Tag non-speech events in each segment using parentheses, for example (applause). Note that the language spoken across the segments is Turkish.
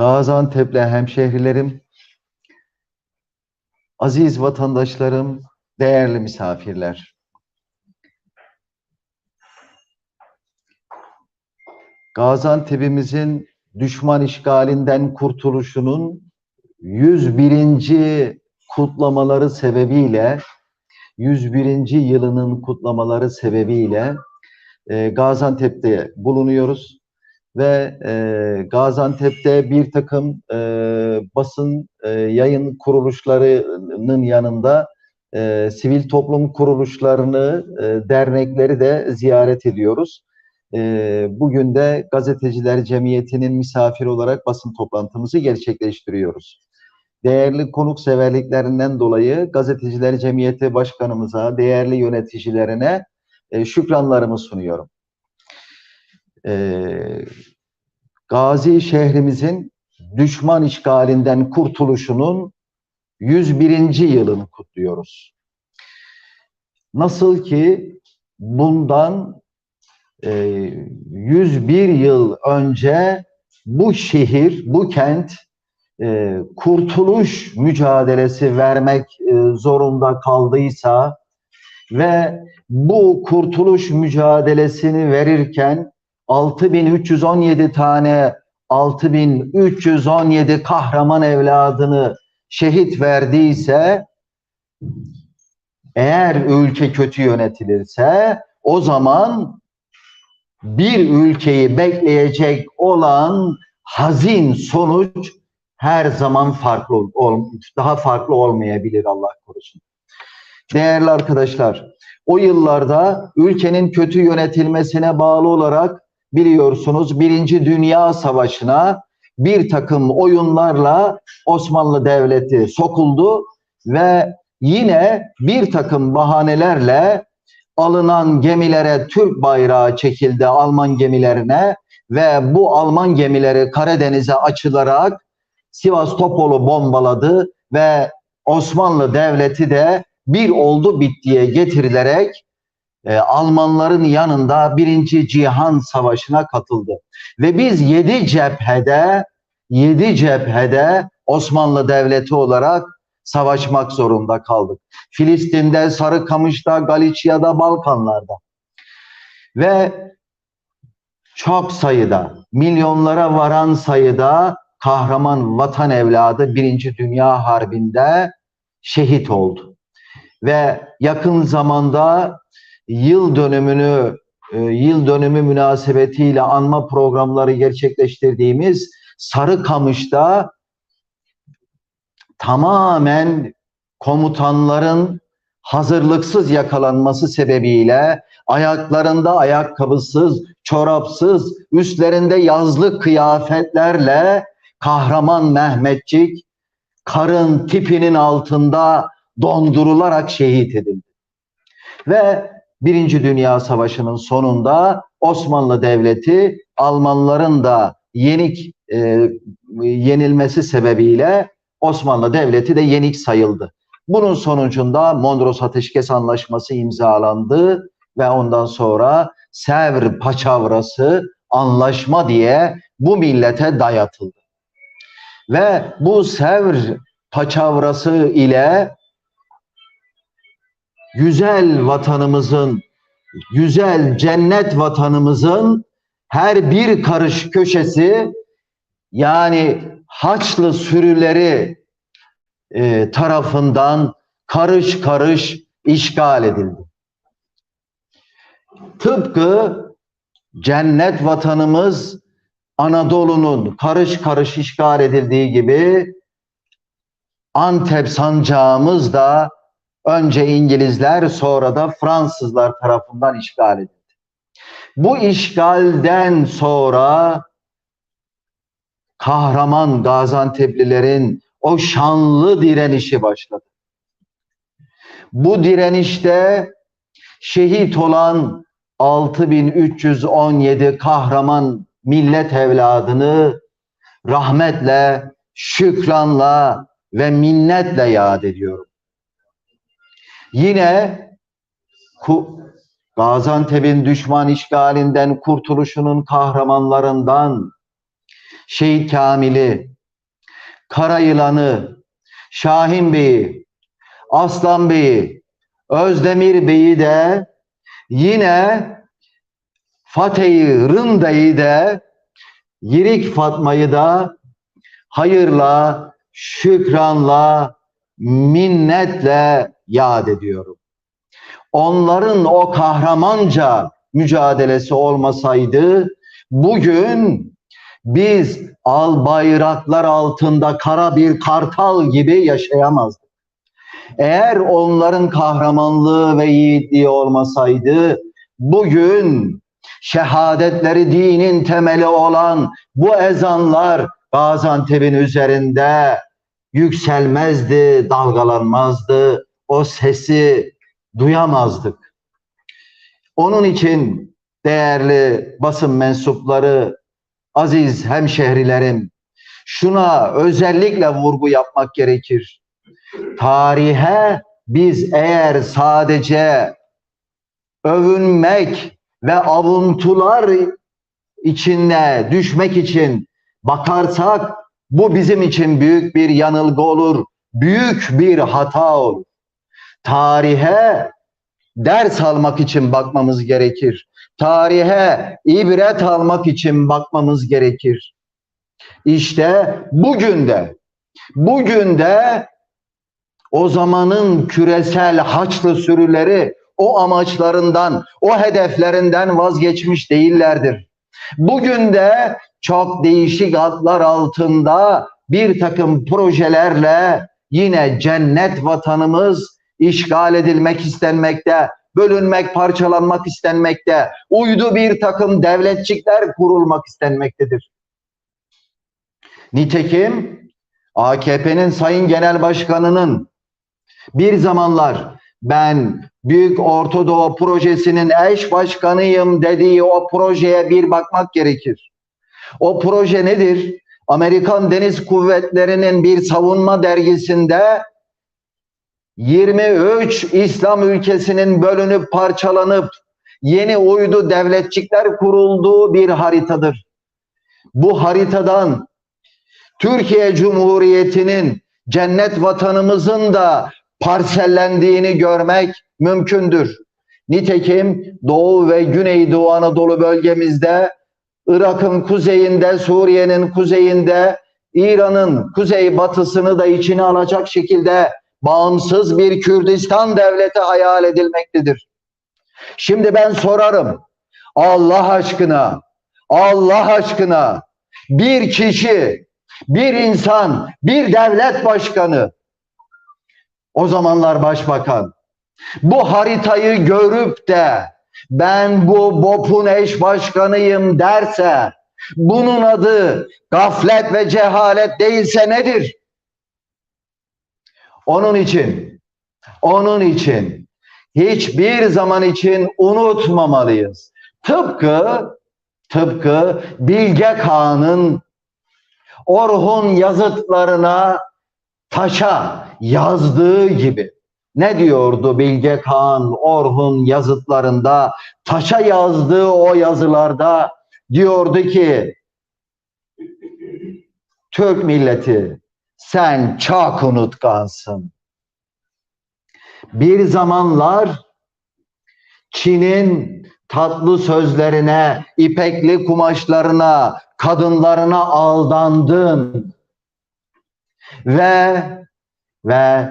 Gaziantep'le hemşehrilerim, aziz vatandaşlarım, değerli misafirler. Gaziantep'imizin düşman işgalinden kurtuluşunun 101. kutlamaları sebebiyle 101. yılının kutlamaları sebebiyle e, Gaziantep'te bulunuyoruz ve e, Gaziantep'te bir takım e, basın e, yayın kuruluşlarının yanında e, sivil toplum kuruluşlarını, e, dernekleri de ziyaret ediyoruz. E, bugün de Gazeteciler Cemiyeti'nin misafir olarak basın toplantımızı gerçekleştiriyoruz. Değerli konukseverliklerinden dolayı Gazeteciler Cemiyeti Başkanımıza, değerli yöneticilerine e, şükranlarımı sunuyorum. E, Gazi şehrimizin düşman işgalinden kurtuluşunun 101. yılını kutluyoruz. Nasıl ki bundan e, 101 yıl önce bu şehir, bu kent e, kurtuluş mücadelesi vermek e, zorunda kaldıysa ve bu kurtuluş mücadelesini verirken 6317 tane 6317 kahraman evladını şehit verdiyse eğer ülke kötü yönetilirse o zaman bir ülkeyi bekleyecek olan hazin sonuç her zaman farklı ol, daha farklı olmayabilir Allah korusun. Değerli arkadaşlar, o yıllarda ülkenin kötü yönetilmesine bağlı olarak biliyorsunuz Birinci Dünya Savaşı'na bir takım oyunlarla Osmanlı Devleti sokuldu ve yine bir takım bahanelerle alınan gemilere Türk bayrağı çekildi Alman gemilerine ve bu Alman gemileri Karadeniz'e açılarak Sivas Topol'u bombaladı ve Osmanlı Devleti de bir oldu bittiye getirilerek e, Almanların yanında Birinci Cihan Savaşı'na katıldı. Ve biz yedi cephede, yedi cephede Osmanlı Devleti olarak savaşmak zorunda kaldık. Filistin'de, Sarıkamış'ta, Galicia'da, Balkanlar'da. Ve çok sayıda, milyonlara varan sayıda kahraman vatan evladı Birinci Dünya Harbi'nde şehit oldu. Ve yakın zamanda yıl dönümünü e, yıl dönümü münasebetiyle anma programları gerçekleştirdiğimiz Sarıkamış'ta tamamen komutanların hazırlıksız yakalanması sebebiyle ayaklarında ayakkabısız, çorapsız, üstlerinde yazlık kıyafetlerle kahraman Mehmetçik karın tipinin altında dondurularak şehit edildi. Ve Birinci Dünya Savaşı'nın sonunda Osmanlı Devleti Almanların da yenik e, yenilmesi sebebiyle Osmanlı Devleti de yenik sayıldı. Bunun sonucunda Mondros Ateşkes Anlaşması imzalandı ve ondan sonra Sevr Paçavrası anlaşma diye bu millete dayatıldı. Ve bu Sevr Paçavrası ile güzel vatanımızın, güzel cennet vatanımızın her bir karış köşesi yani Haçlı sürüleri e, tarafından karış karış işgal edildi. Tıpkı cennet vatanımız Anadolu'nun karış karış işgal edildiği gibi Antep sancağımız da önce İngilizler sonra da Fransızlar tarafından işgal edildi. Bu işgalden sonra kahraman Gaziantep'lilerin o şanlı direnişi başladı. Bu direnişte şehit olan 6317 kahraman millet evladını rahmetle, şükranla ve minnetle yad ediyorum. Yine Gaziantep'in düşman işgalinden kurtuluşunun kahramanlarından Şehit Kamil'i, Karayılan'ı, Şahin Bey'i, Aslan Bey'i, Özdemir Bey'i de yine Fatih'i Rında'yı da Yirik Fatma'yı da hayırla, şükranla, minnetle yad ediyorum. Onların o kahramanca mücadelesi olmasaydı bugün biz al bayraklar altında kara bir kartal gibi yaşayamazdık. Eğer onların kahramanlığı ve yiğitliği olmasaydı bugün şehadetleri dinin temeli olan bu ezanlar Gaziantep'in üzerinde yükselmezdi, dalgalanmazdı. O sesi duyamazdık. Onun için değerli basın mensupları, aziz hemşehrilerim, şuna özellikle vurgu yapmak gerekir. Tarihe biz eğer sadece övünmek ve avuntular içinde düşmek için bakarsak bu bizim için büyük bir yanılgı olur, büyük bir hata olur. Tarihe ders almak için bakmamız gerekir. Tarihe ibret almak için bakmamız gerekir. İşte bugün de, bugün de o zamanın küresel haçlı sürüleri o amaçlarından, o hedeflerinden vazgeçmiş değillerdir. Bugün de çok değişik adlar altında bir takım projelerle yine cennet vatanımız işgal edilmek istenmekte, bölünmek, parçalanmak istenmekte, uydu bir takım devletçikler kurulmak istenmektedir. Nitekim AKP'nin Sayın Genel Başkanı'nın bir zamanlar ben Büyük Ortadoğu Projesi'nin eş başkanıyım dediği o projeye bir bakmak gerekir. O proje nedir? Amerikan Deniz Kuvvetleri'nin bir savunma dergisinde 23 İslam ülkesinin bölünüp parçalanıp yeni uydu devletçikler kurulduğu bir haritadır. Bu haritadan Türkiye Cumhuriyeti'nin cennet vatanımızın da parsellendiğini görmek mümkündür. Nitekim Doğu ve Güneydoğu Anadolu bölgemizde, Irak'ın kuzeyinde, Suriye'nin kuzeyinde, İran'ın kuzey batısını da içine alacak şekilde bağımsız bir Kürdistan devleti hayal edilmektedir. Şimdi ben sorarım, Allah aşkına, Allah aşkına bir kişi, bir insan, bir devlet başkanı, o zamanlar başbakan, bu haritayı görüp de ben bu BOP'un eş başkanıyım derse bunun adı gaflet ve cehalet değilse nedir? Onun için, onun için hiçbir zaman için unutmamalıyız. Tıpkı, tıpkı Bilge Kağan'ın Orhun yazıtlarına taşa yazdığı gibi. Ne diyordu Bilge Kağan Orhun yazıtlarında, taşa yazdığı o yazılarda diyordu ki Türk milleti sen çok unutkansın. Bir zamanlar Çin'in tatlı sözlerine, ipekli kumaşlarına, kadınlarına aldandın. Ve ve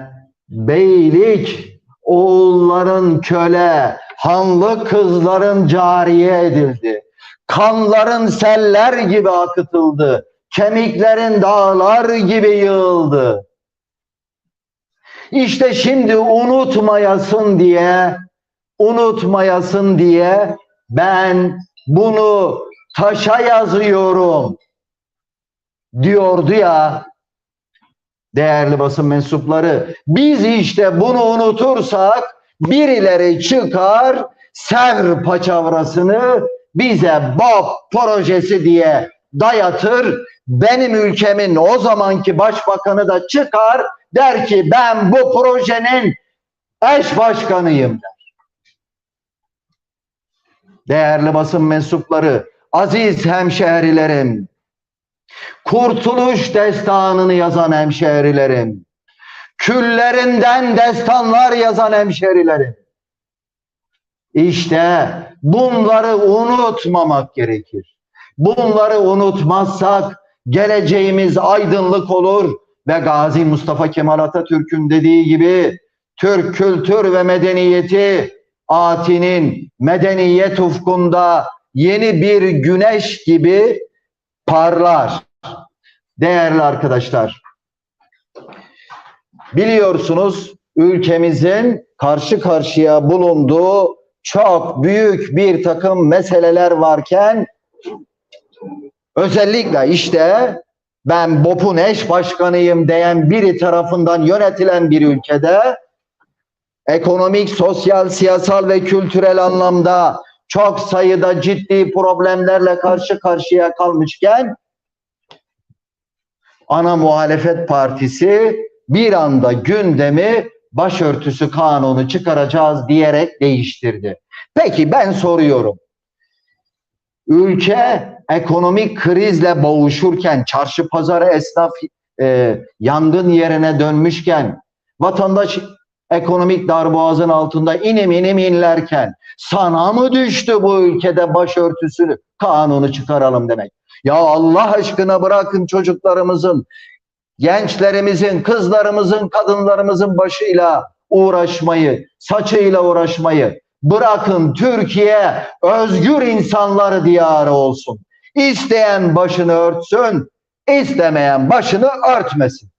beylik oğulların köle, hanlı kızların cariye edildi. Kanların seller gibi akıtıldı. Kemiklerin dağlar gibi yığıldı. İşte şimdi unutmayasın diye, unutmayasın diye ben bunu taşa yazıyorum diyordu ya değerli basın mensupları. Biz işte bunu unutursak birileri çıkar Sevr paçavrasını bize BOP projesi diye dayatır. Benim ülkemin o zamanki başbakanı da çıkar der ki ben bu projenin eş başkanıyım der. Değerli basın mensupları, aziz hemşehrilerim, Kurtuluş destanını yazan hemşehrilerim. Küllerinden destanlar yazan hemşehrilerim. İşte bunları unutmamak gerekir. Bunları unutmazsak geleceğimiz aydınlık olur ve Gazi Mustafa Kemal Atatürk'ün dediği gibi Türk kültür ve medeniyeti Ati'nin medeniyet ufkunda yeni bir güneş gibi parlar. Değerli arkadaşlar, biliyorsunuz ülkemizin karşı karşıya bulunduğu çok büyük bir takım meseleler varken özellikle işte ben BOP'un eş başkanıyım diyen biri tarafından yönetilen bir ülkede ekonomik, sosyal, siyasal ve kültürel anlamda çok sayıda ciddi problemlerle karşı karşıya kalmışken ana muhalefet partisi bir anda gündemi başörtüsü kanunu çıkaracağız diyerek değiştirdi. Peki ben soruyorum. Ülke ekonomik krizle boğuşurken, çarşı pazarı esnaf e, yangın yerine dönmüşken, vatandaş ekonomik darboğazın altında inim inim inlerken sana mı düştü bu ülkede başörtüsü kanunu çıkaralım demek? Ya Allah aşkına bırakın çocuklarımızın, gençlerimizin, kızlarımızın, kadınlarımızın başıyla uğraşmayı, saçıyla uğraşmayı. Bırakın Türkiye özgür insanları diyarı olsun. İsteyen başını örtsün, istemeyen başını örtmesin.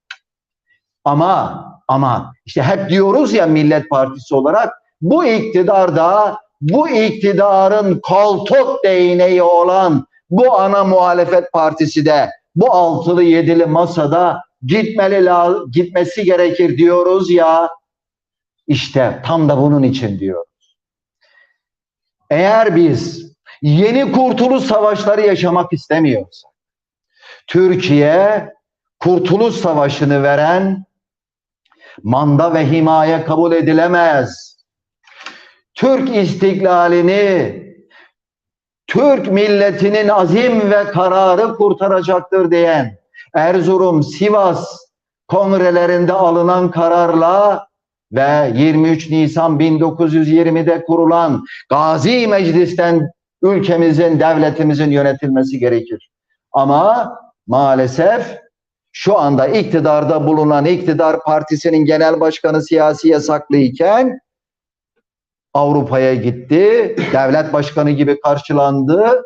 Ama ama işte hep diyoruz ya Millet Partisi olarak bu iktidarda bu iktidarın koltuk değneği olan bu ana muhalefet partisi de bu altılı yedili masada gitmeli gitmesi gerekir diyoruz ya işte tam da bunun için diyoruz. Eğer biz yeni kurtuluş savaşları yaşamak istemiyorsak Türkiye kurtuluş savaşını veren manda ve himaye kabul edilemez. Türk istiklalini Türk milletinin azim ve kararı kurtaracaktır diyen Erzurum, Sivas kongrelerinde alınan kararla ve 23 Nisan 1920'de kurulan Gazi Meclis'ten ülkemizin, devletimizin yönetilmesi gerekir. Ama maalesef şu anda iktidarda bulunan iktidar partisinin genel başkanı siyasi yasaklıyken Avrupa'ya gitti. Devlet başkanı gibi karşılandı.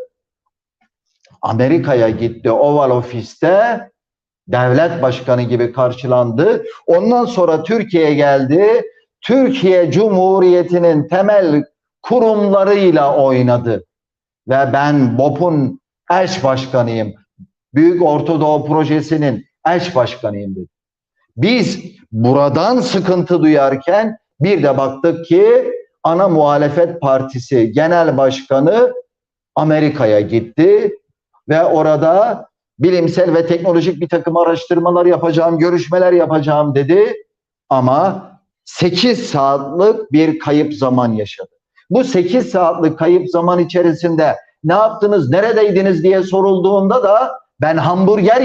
Amerika'ya gitti Oval Ofis'te devlet başkanı gibi karşılandı. Ondan sonra Türkiye'ye geldi. Türkiye Cumhuriyeti'nin temel kurumlarıyla oynadı. Ve ben BOP'un eş başkanıyım. Büyük Ortadoğu Projesi'nin eş başkanıyım dedi. Biz buradan sıkıntı duyarken bir de baktık ki ana muhalefet partisi genel başkanı Amerika'ya gitti ve orada bilimsel ve teknolojik bir takım araştırmalar yapacağım, görüşmeler yapacağım dedi ama 8 saatlik bir kayıp zaman yaşadı. Bu 8 saatlik kayıp zaman içerisinde ne yaptınız, neredeydiniz diye sorulduğunda da ben hamburger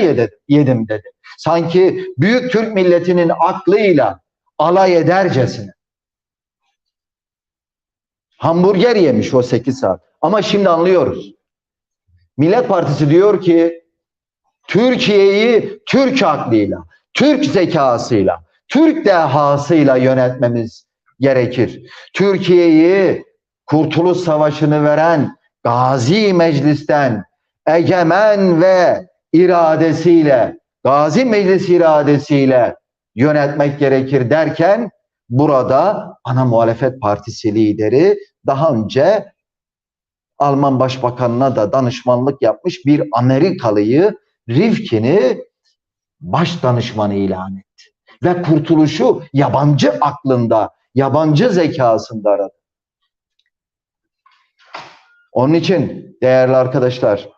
yedim dedi. Sanki büyük Türk milletinin aklıyla alay edercesine. Hamburger yemiş o 8 saat. Ama şimdi anlıyoruz. Millet Partisi diyor ki Türkiye'yi Türk aklıyla, Türk zekasıyla, Türk dehasıyla yönetmemiz gerekir. Türkiye'yi Kurtuluş Savaşı'nı veren Gazi Meclis'ten egemen ve iradesiyle, Gazi Meclis iradesiyle yönetmek gerekir derken burada ana muhalefet partisi lideri daha önce Alman Başbakanına da danışmanlık yapmış bir Amerikalıyı Rifkin'i baş danışmanı ilan etti. Ve kurtuluşu yabancı aklında, yabancı zekasında aradı. Onun için değerli arkadaşlar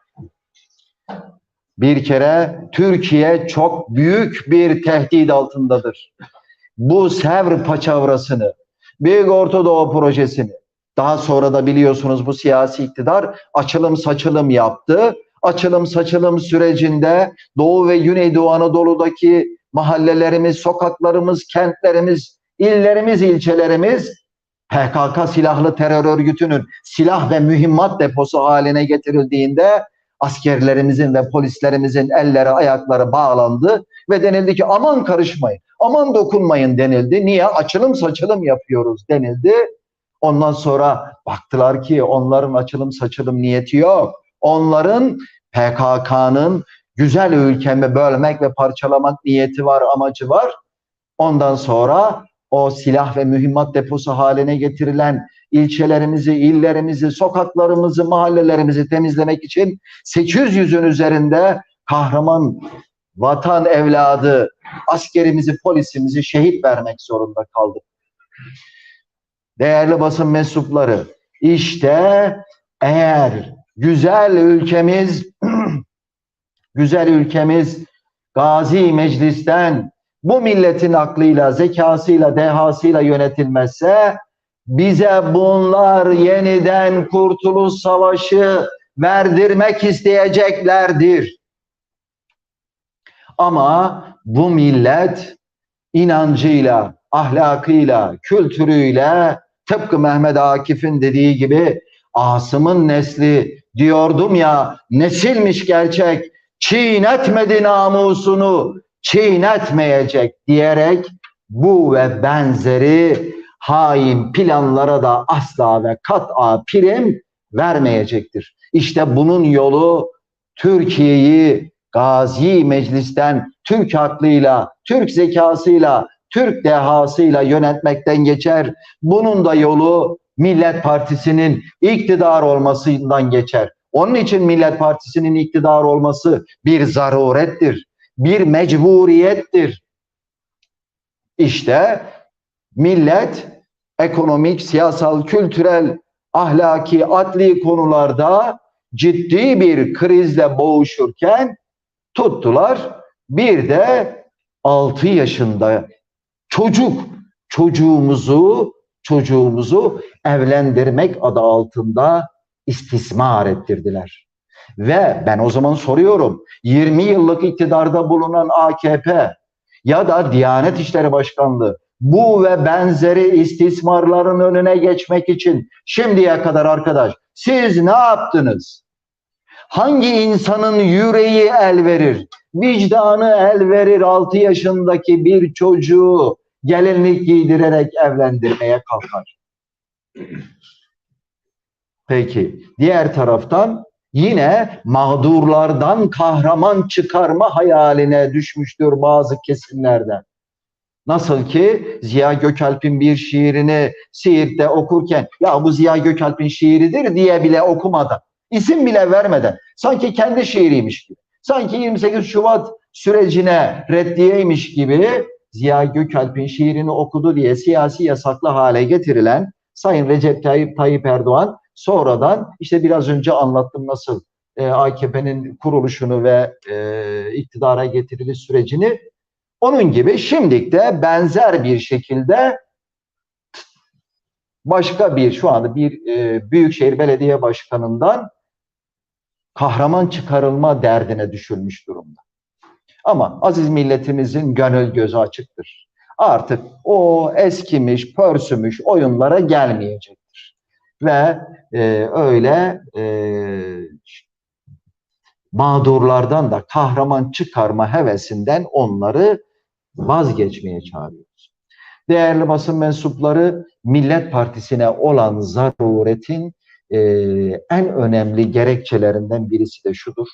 bir kere Türkiye çok büyük bir tehdit altındadır. Bu Sevr paçavrasını, Büyük Ortadoğu projesini, daha sonra da biliyorsunuz bu siyasi iktidar açılım saçılım yaptı. açılım saçılım sürecinde Doğu ve Güneydoğu Anadolu'daki mahallelerimiz, sokaklarımız, kentlerimiz, illerimiz, ilçelerimiz PKK silahlı terör örgütünün silah ve mühimmat deposu haline getirildiğinde askerlerimizin ve polislerimizin elleri ayakları bağlandı ve denildi ki aman karışmayın, aman dokunmayın denildi. Niye? Açılım saçılım yapıyoruz denildi. Ondan sonra baktılar ki onların açılım saçılım niyeti yok. Onların PKK'nın güzel ülkemi bölmek ve parçalamak niyeti var, amacı var. Ondan sonra o silah ve mühimmat deposu haline getirilen ilçelerimizi, illerimizi, sokaklarımızı, mahallelerimizi temizlemek için 800'ün üzerinde kahraman vatan evladı askerimizi, polisimizi şehit vermek zorunda kaldık. Değerli basın mensupları, işte eğer güzel ülkemiz (clears throat) güzel ülkemiz Gazi Meclis'ten bu milletin aklıyla, zekasıyla, dehasıyla yönetilmezse bize bunlar yeniden Kurtuluş Savaşı verdirmek isteyeceklerdir. Ama bu millet inancıyla, ahlakıyla, kültürüyle tıpkı Mehmet Akif'in dediği gibi Asım'ın nesli diyordum ya nesilmiş gerçek çiğnetmedi namusunu çiğnetmeyecek diyerek bu ve benzeri hain planlara da asla ve kat'a prim vermeyecektir. İşte bunun yolu Türkiye'yi Gazi Meclis'ten Türk aklıyla, Türk zekasıyla, Türk dehasıyla yönetmekten geçer. Bunun da yolu Millet Partisi'nin iktidar olmasından geçer. Onun için Millet Partisi'nin iktidar olması bir zarurettir, bir mecburiyettir. İşte millet ekonomik, siyasal, kültürel, ahlaki, adli konularda ciddi bir krizle boğuşurken tuttular. Bir de 6 yaşında çocuk çocuğumuzu çocuğumuzu evlendirmek adı altında istismar ettirdiler. Ve ben o zaman soruyorum 20 yıllık iktidarda bulunan AKP ya da Diyanet İşleri Başkanlığı bu ve benzeri istismarların önüne geçmek için şimdiye kadar arkadaş siz ne yaptınız? Hangi insanın yüreği el verir, vicdanı el verir 6 yaşındaki bir çocuğu gelinlik giydirerek evlendirmeye kalkar? Peki diğer taraftan yine mağdurlardan kahraman çıkarma hayaline düşmüştür bazı kesimlerden. Nasıl ki Ziya Gökalp'in bir şiirini Siirt'te okurken ya bu Ziya Gökalp'in şiiridir diye bile okumadan, isim bile vermeden sanki kendi şiiriymiş gibi, sanki 28 Şubat sürecine reddiyeymiş gibi Ziya Gökalp'in şiirini okudu diye siyasi yasaklı hale getirilen Sayın Recep Tayyip, Tayyip Erdoğan sonradan işte biraz önce anlattım nasıl e, AKP'nin kuruluşunu ve e, iktidara getiriliş sürecini onun gibi şimdilik de benzer bir şekilde başka bir şu anda bir e, Büyükşehir Belediye Başkanı'ndan kahraman çıkarılma derdine düşülmüş durumda. Ama aziz milletimizin gönül gözü açıktır. Artık o eskimiş, pörsümüş oyunlara gelmeyecektir. Ve e, öyle e, mağdurlardan da kahraman çıkarma hevesinden onları vazgeçmeye çağırıyoruz. Değerli basın mensupları Millet Partisi'ne olan zaruretin e, en önemli gerekçelerinden birisi de şudur.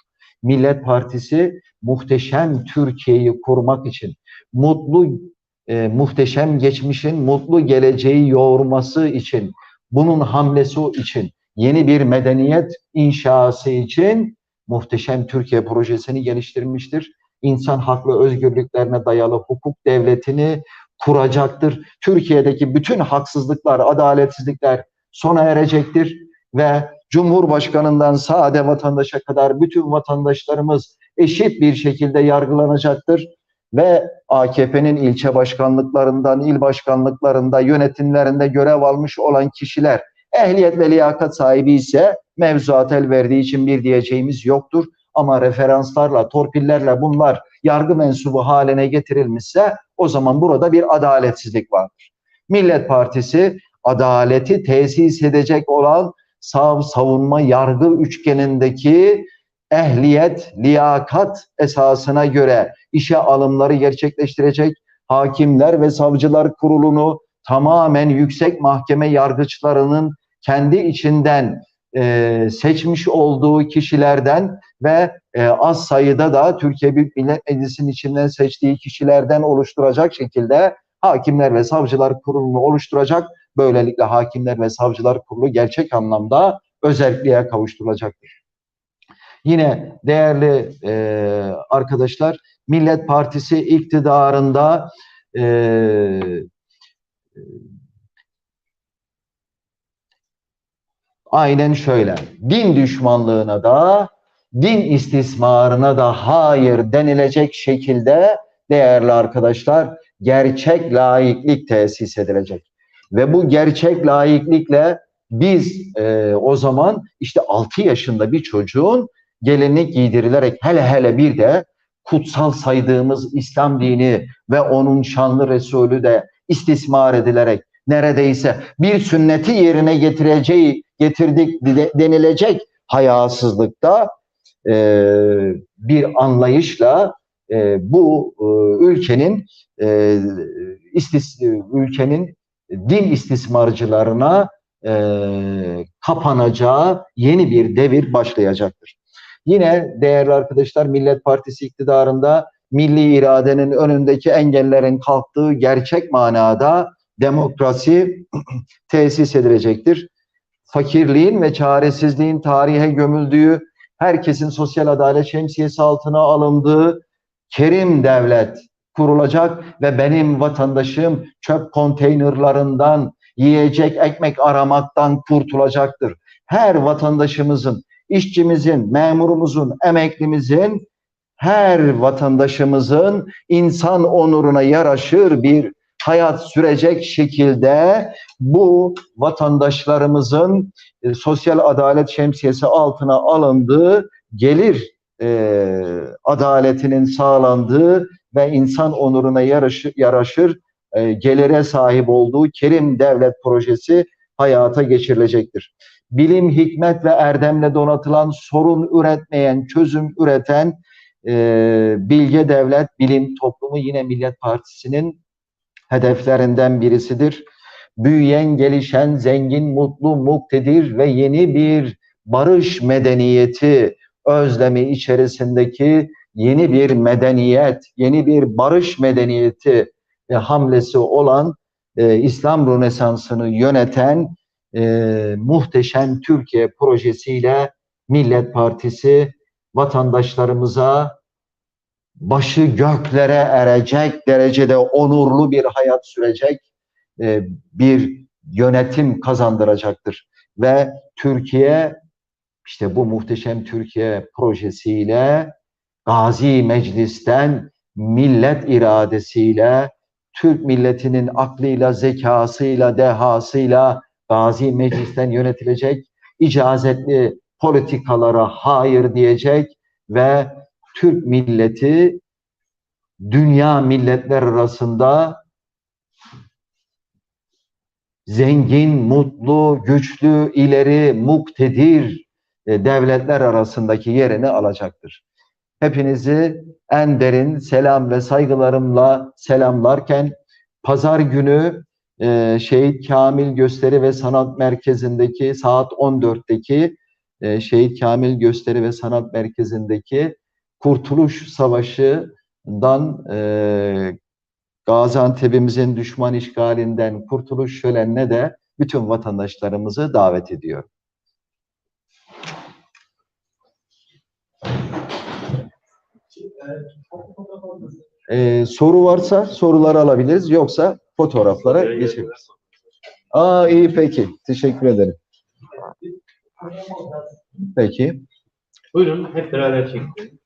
Millet Partisi muhteşem Türkiye'yi kurmak için mutlu e, muhteşem geçmişin mutlu geleceği yoğurması için bunun hamlesi için yeni bir medeniyet inşası için muhteşem Türkiye projesini geliştirmiştir. İnsan hak ve özgürlüklerine dayalı hukuk devletini kuracaktır. Türkiye'deki bütün haksızlıklar, adaletsizlikler sona erecektir ve Cumhurbaşkanından sade vatandaşa kadar bütün vatandaşlarımız eşit bir şekilde yargılanacaktır ve AKP'nin ilçe başkanlıklarından, il başkanlıklarında, yönetimlerinde görev almış olan kişiler ehliyet ve liyakat sahibi ise mevzuat el verdiği için bir diyeceğimiz yoktur. ama referanslarla, torpillerle bunlar yargı mensubu haline getirilmişse o zaman burada bir adaletsizlik vardır. Millet Partisi adaleti tesis edecek olan sav savunma yargı üçgenindeki ehliyet, liyakat esasına göre işe alımları gerçekleştirecek hakimler ve savcılar kurulunu tamamen yüksek mahkeme yargıçlarının kendi içinden e, seçmiş olduğu kişilerden ve e, az sayıda da Türkiye Büyük Millet Meclisi'nin içinden seçtiği kişilerden oluşturacak şekilde hakimler ve savcılar kurulunu oluşturacak. Böylelikle hakimler ve savcılar kurulu gerçek anlamda özelliğe kavuşturulacaktır. Yine değerli e, arkadaşlar, Millet Partisi iktidarında e, aynen şöyle, din düşmanlığına da, din istismarına da hayır denilecek şekilde değerli arkadaşlar, gerçek laiklik tesis edilecek. Ve bu gerçek laiklikle biz e, o zaman işte 6 yaşında bir çocuğun gelinlik giydirilerek hele hele bir de kutsal saydığımız İslam dini ve onun şanlı Resulü de istismar edilerek neredeyse bir sünneti yerine getireceği getirdik de- denilecek hayasızlıkta e, bir anlayışla e, bu e, ülkenin e, istis, ülkenin din istismarcılarına e, kapanacağı yeni bir devir başlayacaktır. Yine değerli arkadaşlar Millet Partisi iktidarında milli iradenin önündeki engellerin kalktığı gerçek manada demokrasi (clears throat) tesis edilecektir. Fakirliğin ve çaresizliğin tarihe gömüldüğü, herkesin sosyal adalet şemsiyesi altına alındığı kerim devlet kurulacak ve benim vatandaşım çöp konteynerlarından yiyecek ekmek aramaktan kurtulacaktır. Her vatandaşımızın, işçimizin, memurumuzun, emeklimizin, her vatandaşımızın insan onuruna yaraşır bir hayat sürecek şekilde bu vatandaşlarımızın e, sosyal adalet şemsiyesi altına alındığı gelir e, adaletinin sağlandığı ve insan onuruna yaraşır, yaraşır e, gelire sahip olduğu Kerim Devlet Projesi hayata geçirilecektir. Bilim, hikmet ve erdemle donatılan, sorun üretmeyen, çözüm üreten e, bilge devlet, bilim toplumu yine Millet Partisi'nin hedeflerinden birisidir. Büyüyen, gelişen, zengin, mutlu, muktedir ve yeni bir barış medeniyeti özlemi içerisindeki yeni bir medeniyet, yeni bir barış medeniyeti e, hamlesi olan e, İslam Rönesansı'nı yöneten e, muhteşem Türkiye projesiyle Millet Partisi vatandaşlarımıza başı göklere erecek derecede onurlu bir hayat sürecek e, bir yönetim kazandıracaktır. Ve Türkiye işte bu muhteşem Türkiye projesiyle Gazi Meclis'ten millet iradesiyle Türk milletinin aklıyla, zekasıyla, dehasıyla Gazi Meclis'ten yönetilecek icazetli politikalara hayır diyecek ve Türk milleti dünya milletler arasında zengin, mutlu, güçlü, ileri, muktedir e, devletler arasındaki yerini alacaktır. Hepinizi en derin selam ve saygılarımla selamlarken pazar günü e, Şehit Kamil Gösteri ve Sanat Merkezi'ndeki saat 14'teki e, Şehit Kamil Gösteri ve Sanat Merkezi'ndeki Kurtuluş Savaşı'dan e, Gaziantep'imizin düşman işgalinden kurtuluş şölenine de bütün vatandaşlarımızı davet ediyorum. Ee, soru varsa soruları alabiliriz. Yoksa fotoğraflara geçebiliriz. Aa iyi peki. Teşekkür ederim. Peki. Buyurun hep beraber çekelim.